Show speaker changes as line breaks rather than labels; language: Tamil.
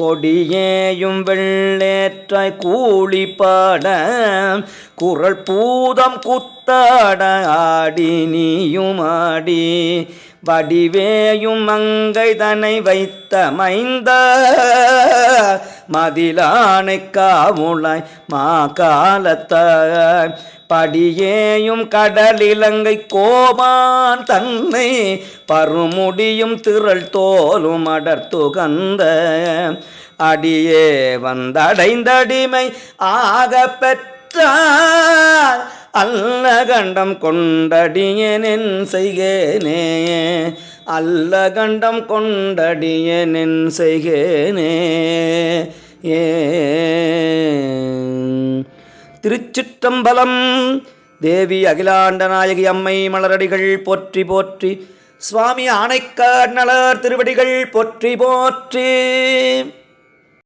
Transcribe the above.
கொடியேயும் வெள்ளேற்றாய் கூலி பாட குரல் பூதம் குத்தாட ஆடி நீயும் ஆடி வடிவேயும் மங்கை தனை வைத்த மைந்த மதிலானை காவுளாய் மா காலத்தாய் படியேயும் கடலிலங்கை கோபான் தன்னை பருமுடியும் திரள் தோலும் அடர்த்துகந்த அடியே வந்தடைந்தடிமை ஆக பெற்றார். அல்ல கண்டம் கொண்டடியனென் செய்கேனே. அல்ல கண்டம் கொண்டடியனென் செய்கேனே. திருச்சிற்றம்பலம் தேவி அகிலாண்ட நாயகி அம்மை மலரடிகள் போற்றி போற்றி சுவாமி ஆணைக்கார் நலர் திருவடிகள் போற்றி போற்றி.